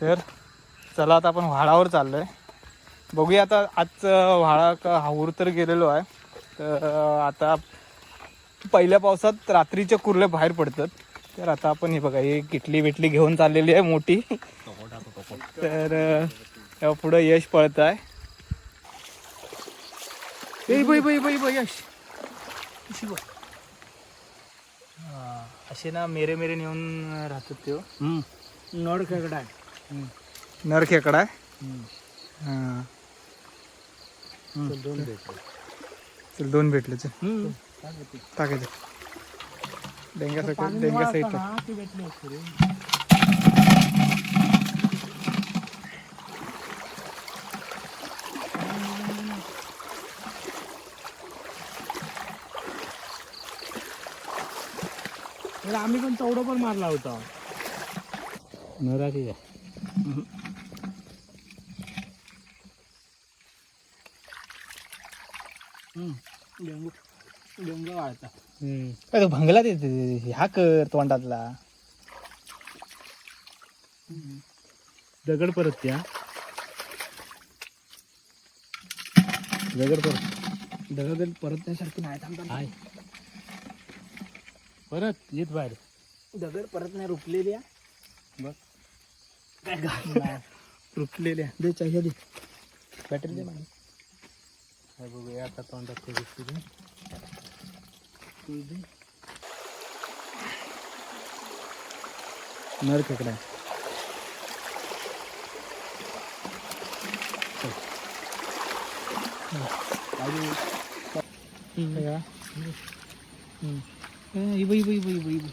तर चला आता आपण व्हाळावर चाललोय. बघूया आता आज व्हाळा का हाऊर तर गेलेलो आहे. तर आता पहिल्या पावसात रात्रीच्या कुर्ले बाहेर पडतात. तर आता आपण हे बघा ही किटली बिटली घेऊन चाललेली आहे मोठी. तर पुढं यश पळत आहे यश. असे ना मेरे मेरे नेऊन राहतात ते नोड खेकडा आहे. नर खेकडा आहे. हा. दोन भेटले. चल दोन भेटले चल. टाकायचे. डेंग्या सकट डेंग्या आम्ही पण तेवढं पण मारला होता. नराठी डेंगू डेंगू वाढता काय तो भंगला ते ते- ह्या कर तोंडातला. दगड परत त्या. दगड परत. दगड परत त्यासारखी नाही थांबता परत येत बाहेर. दगड परत नाही रुपलेली बघ. रुपलेल्या दे चाहिए दे बॅटरी दे मला काय बघूया आता तोंडात ते दिसते ते. नर खेकडा इब इब इब इब इब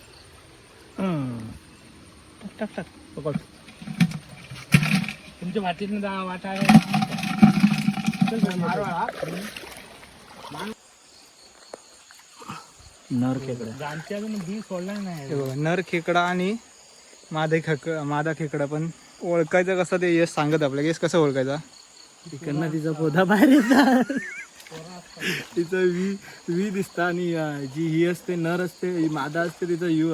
टाक टाक टाक पकड तुमच्या वाटीतनं जा वाटा नर खेकडा. गांच्या अजून बी सोडला नाही. हे बघा नर खेकडा आणि मादे खेक मादा खेकडा पण ओळखायचं कसं ते यश सांगत आपल्याला यश कसं ओळखायचा? तिकडनं तिचा पोधा बाहेर येतात. तिचं वी वी दिसता आणि अं, जी ही असते नर असते ही मादा असते तिचं यू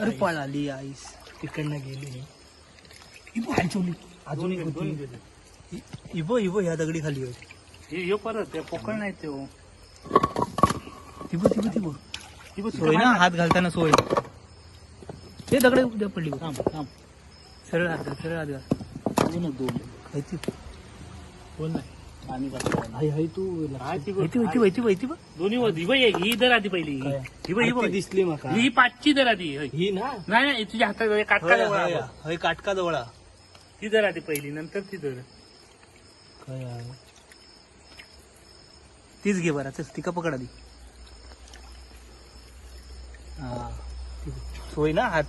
अरे पळाली आईस तिकडनं गेली अजून एक होती इबो इबो ह्या दगडी खाली होती यो परत ते पोकळ नाही तो तिबो तिबो तिबो ती सोय ना हात घालताना सोय ते दगड उद्या पडली बघ. थांब थांब सरळ हात घाल सरळ हात घाल। दोन दोन कोण नाही तू दोन्ही ही ही दर आधी पहिली? ही. ही बघ दिसली मका ही पाचची दर आधी. ही ना? नाही तुझ्या हातात काटका जवळ काटका जवळा ती दर आधी पहिली नंतर ती दर? तीच घे बरा चल ती का पकड आधी हा. सोय ना हात.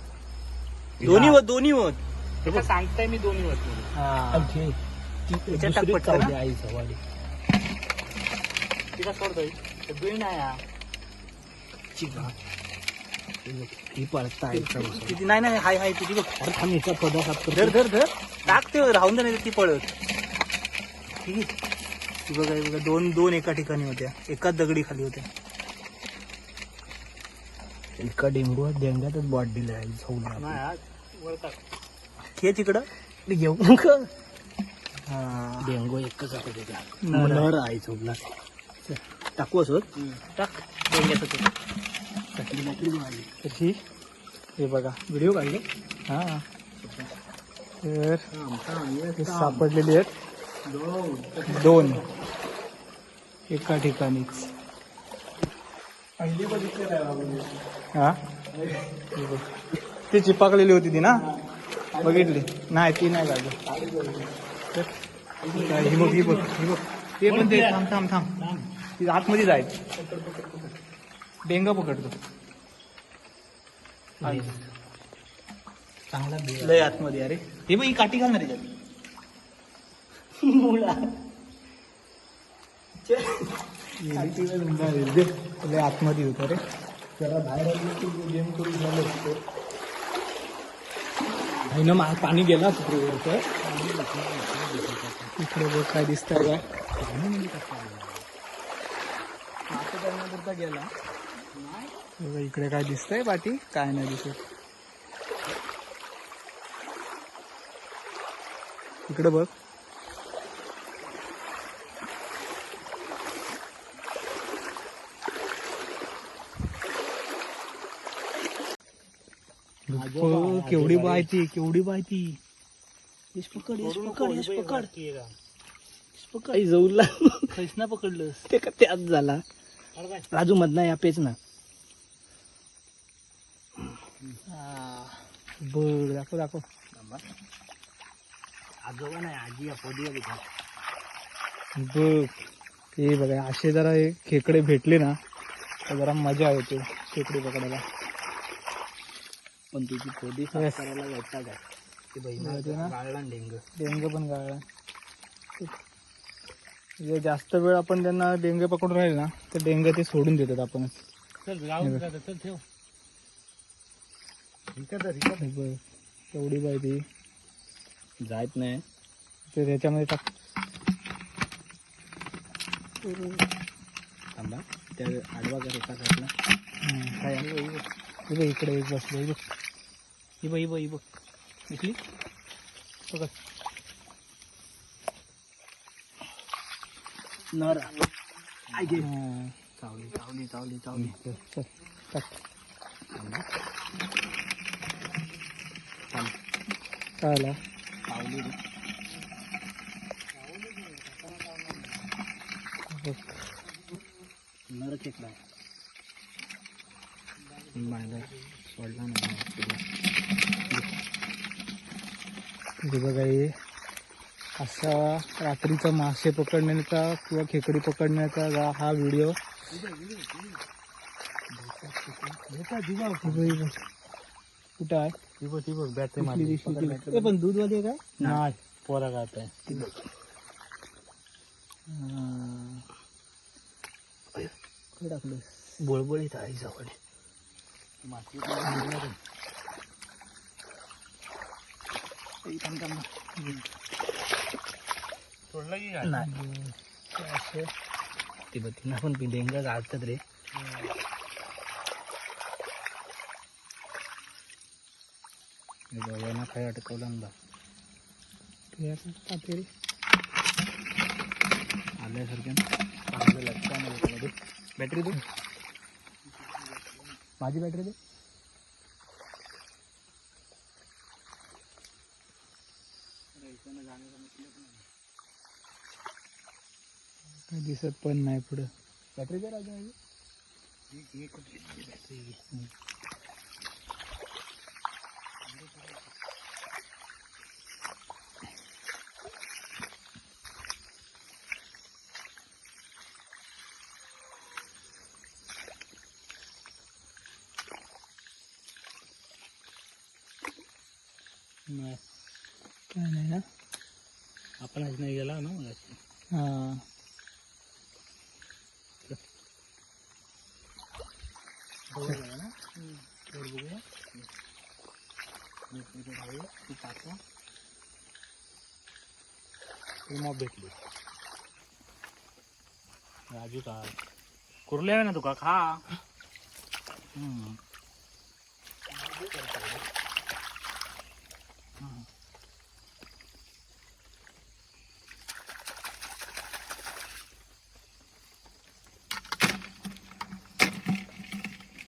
दोन्ही व दोन्ही होत सांगताय मी दोन्ही वर टाक पटकन, हा. आई सवारी तिला सोडतोय बिळ नाही हा. ही किती नाही नाही हाय हाय तुझी बघ. अरे थांब याचा पदा साफ धर धर धर. टाक ते राहून दे नाही ती पळत. ठीक आहे? ती बघा हे बघा दोन दोन एका ठिकाणी होत्या. एकाच दगडी खाली होत्या. एका डेंगू डेंग्यातच बॉट दिला आहे हे तिकडं? घेऊ. हा डेंगू एकच आहे त्याच्या नर. आहे. झोपला टाकू असं? टाक. डेंग्याचं ते. कशी? हे बघा. व्हिडिओ काढले? हा. तर सापडलेली आहेत. दोन. एका ठिकाणीच हा? हे. ती चिपाकलेली होती ती ना? बघितली. नाही ती नाही काढली ही बघ ही बघ ही बघ. ते पण ते थांब थांब थांब. ती आतमध्ये जायचं डेंगा पकडतो. चांगला लय आतमध्ये अरे. हे बघ ही काठी घालणार त्याच्यात लय आतमध्ये होतं रे. जरा बाहेर आली की गेम करून झालं असतं. आहे ना मा- पाणी गेला तिकडे इकडे बघ काय दिसतंय काय गेला इकडे काय दिसतंय पाठी काय नाही दिसत. इकडे बघ. हो, केवढी माहिती केवढी माहिती यश पकड यश पकड यश पकड. पकड. काही जवळला पकडलं ते का त्याच झाला? राजू मधना या पेच ना. बघ दाखव दाखव. आजोबा नाही आजी या पोदी बघ. ते बघा असे जरा हे खेकडे भेटले ना तर जरा मजा येते खेकडे पकडायला. पण तुझी Yes. साफ करायला भेटता काय ते माहिती ना? बहिणा गाळला डेंग. डेंगे पण गाळला म्हणजे जास्त वेळ आपण त्यांना डेंगे पकडून राहील ना तर डेंगे ते सोडून देतात जा, चल ठेव. तेवढी पाहिजे जायत नाही. ते त्याच्यामध्ये टाक. थांबा. त्या आडवा कर एका साईडला. हम्म, काय? इकडे एक बसलो हे बघ. ही बघ ही बघ दिसली नर. चावली. चावली. नर खेकला मायला. सोडला नाही. बघा हे असा रात्रीचा मासे पकडण्याचा किंवा खेकडी पकडण्याचा हा- व्हिडिओ. कुठं आहे? बघ ती बॅटरी पण दूध वाली काय नाही पोरा गात आहे. टाकलं बुळबुळीत आहे जवळ माती सोडला की नाही. ते बघ पण पिंडेंगा गाळतात रे बाबांना काय अटकवलं ना आल्यासारख्या चांगलं बॅटरी दे माझी बॅटरी दे. काय दिसत पण नाही पुढं. बॅटरी दे राजा कुठली बॅटरी नाही काय नाही ना आपण आज नाही गेला ना मला हा मग भेटली राजू का कुरले आहे ना तुका खा हम्म.